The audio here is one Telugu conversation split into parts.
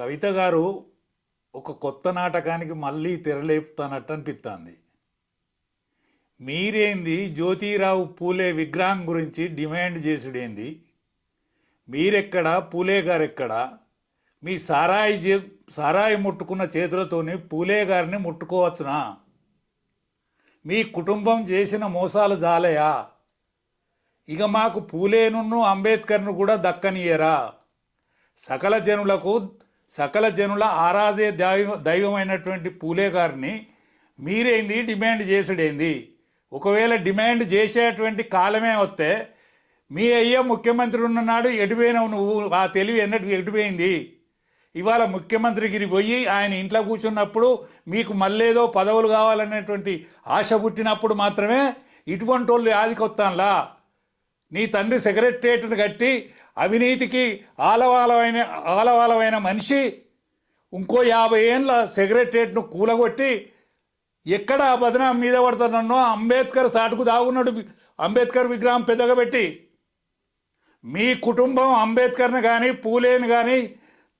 కవిత గారు ఒక కొత్త నాటకానికి మళ్ళీ తెరలేపుతానట్టు అనిపిస్తుంది మీరేంది జ్యోతిరావు పూలే విగ్రహం గురించి డిమాండ్ చేసుడేంది? మీరెక్కడ? పూలే గారు ఎక్కడ మీ సారాయి చే సారాయి ముట్టుకున్న చేతులతోనే పూలే గారిని ముట్టుకోవచ్చునా? మీ కుటుంబం చేసిన మోసాలు జాలయా? ఇక మాకు పూలేను అంబేద్కర్ను కూడా దక్కనియరా సకల జనులకు సకల జనుల ఆరాధ్య దైవ దైవమైనటువంటి పూలే గారిని మీరేంది డిమాండ్ చేసుడేంది? ఒకవేళ డిమాండ్ చేసేటువంటి కాలమే వస్తే మీ అయ్యే ముఖ్యమంత్రి ఉన్ననాడు ఎటుపోయినావు నువ్వు? ఆ తెలివి ఎన్నట్టు ఎటుపోయింది ఇవాళ ముఖ్యమంత్రిగిరి పోయి ఆయన ఇంట్లో కూర్చున్నప్పుడు మీకు మళ్ళేదో పదవులు కావాలనేటువంటి ఆశ పుట్టినప్పుడు మాత్రమే ఇటువంటి వాళ్ళు ఆదికొత్తాన్లా నీ తండ్రి సెక్రటరియట్ను కట్టి అవినీతికి ఆలవాలమైన ఆలవాలమైన మనిషి ఇంకో యాభై ఏళ్ళ సెక్రటరియట్ను కూలగొట్టి ఎక్కడ ఆ బదనాం మీద పడుతున్నానో అంబేద్కర్ సాటుకు దాగున్నాడు అంబేద్కర్ విగ్రహం పెద్దగా పెట్టి మీ కుటుంబం అంబేద్కర్ని కానీ పూలేని కానీ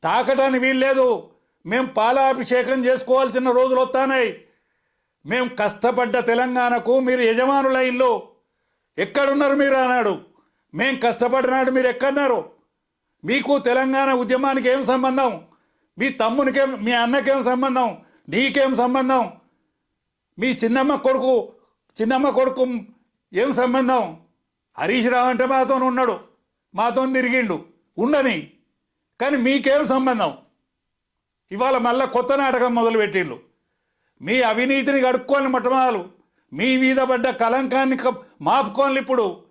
తాకటానికి వీల్లేదు. మేము పాలాభిషేకం చేసుకోవాల్సిన రోజులు వస్తానాయి మేము కష్టపడ్డ తెలంగాణకు మీరు యజమానుల ఇల్లు ఎక్కడున్నారు మీరు అన్నాడు. మేం కష్టపడినాడు మీరు ఎక్కడున్నారు? మీకు తెలంగాణ ఉద్యమానికి ఏం సంబంధం? మీ తమ్మునికేం మీ అన్నకేం సంబంధం? నీకేం సంబంధం? మీ చిన్నమ్మ కొడుకు చిన్నమ్మ కొడుకు ఏం సంబంధం? హరీష్ రావు అంటే మాతో ఉన్నాడు. మాతో తిరిగిండు. ఉండని. కానీ మీకేం సంబంధం? ఇవాళ మళ్ళా కొత్త నాటకం మొదలుపెట్టిండ్రు. మీ అవినీతిని కడుక్కోని మొట్టమొదలు మీ మీద పడ్డ కలంకాన్ని కప్- ఇప్పుడు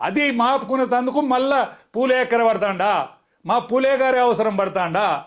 అది మాపుకునే తందుకు మళ్ళా పూలే ఎక్కర పడతాండా. మా పూలే గారి అవసరం పడతాండా.